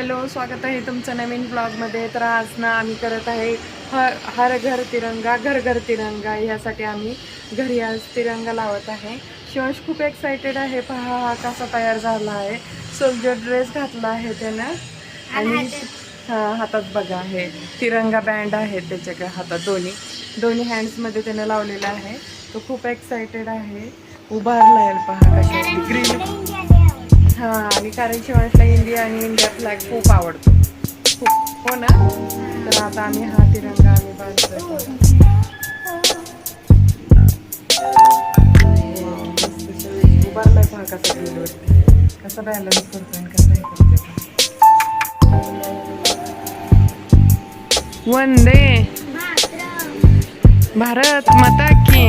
Hello स्वागत आहे तुमचं नवीन ब्लॉगमध्ये. तर आज ना आम्ही करत आहे हर हर घर तिरंगा घर घर तिरंगा. ह्यासाठी आम्ही घरी आज तिरंगा लावत आहे. शिवांश खूप एक्सायटेड आहे. पहा हा कसा तयार झाला आहे. सोल्जर ड्रेस घातला आहे त्यानं. आणि हा हातात बघा आहे तिरंगा बँड आहे त्याच्या हातात दोन्ही. दोन्ही हँड्समध्ये त्यानं लावलेला आहे. तो खूप एक्सायटेड आहे. उभारला आहे पहा कशा ग्रीन हा आणि कारण शिवांशला इंडिया आणि इंडिया फ्लॅग खूप आवडतो. खूप हो ना? तर आता आम्ही हा तिरंगा आम्ही बांधतो उभारलाय पहा कसा ग्रीनवरती कसा बॅलन्स करतो आणि कसा हे करतोय वंदे भारत माता की.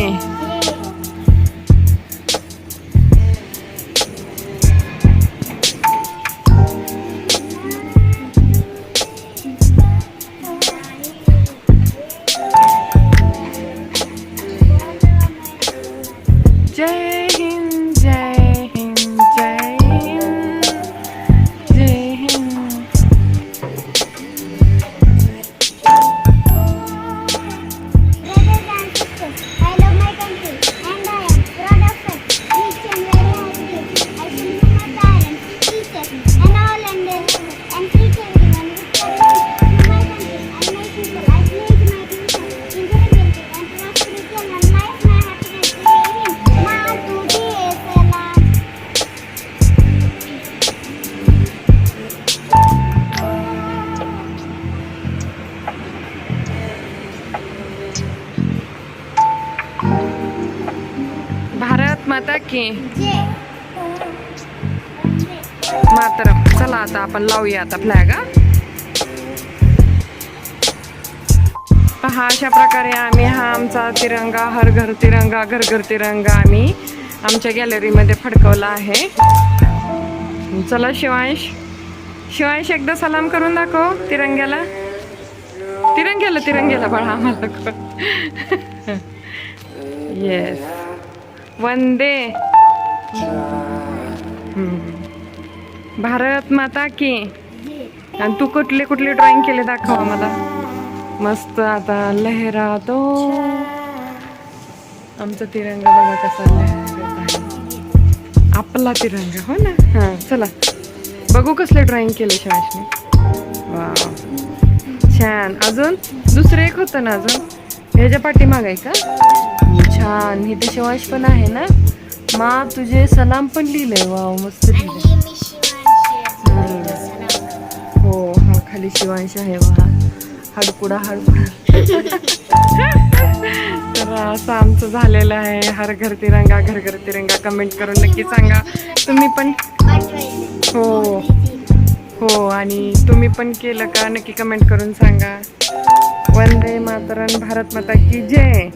माता की. मातरम चला आता आपण लावूया आता फ्लॅग हा. पहा अशा प्रकारे आम्ही हा आमचा तिरंगा हर घर तिरंगा घर घर तिरंगा आम्ही आमच्या गॅलरीमध्ये फडकवला आहे. चला शिवांश. शिवांश एकदा सलाम करून दाखव तिरंग्याला. तिरंग्याला तिरंग्याला बाळा आम्हाला येस वंदे. भारत माता की. आणि तू कुठले कुठले ड्रॉइंग केले दाखव आम्हाला मस्त आता लहरा तो आमचा तिरंगा बघा कसा आपला तिरंगा हो ना? हां चला. बघू कसले ड्रॉइंग केले शाळेने वा छान. अजून? दुसरं एक होतं ना अजून? ह्याच्या पाठीमाग आहे का? छान. इथे शिवांश पण आहे ना? मा तुझे सलाम पण लिहिलंय. वाव मस्त लिहिलंय हो हा. खाली शिवांश आहे वा हाडकुडा हाडकुडा. तर असं आमचं झालेलं आहे. हर घर तिरंगा घर घर तिरंगा. कमेंट करून नक्की सांगा. तुम्ही पण हो. हो आणि तुम्ही पण केलं का? नक्की कमेंट करून सांगा. वंदे मातरन भारत माता की जय.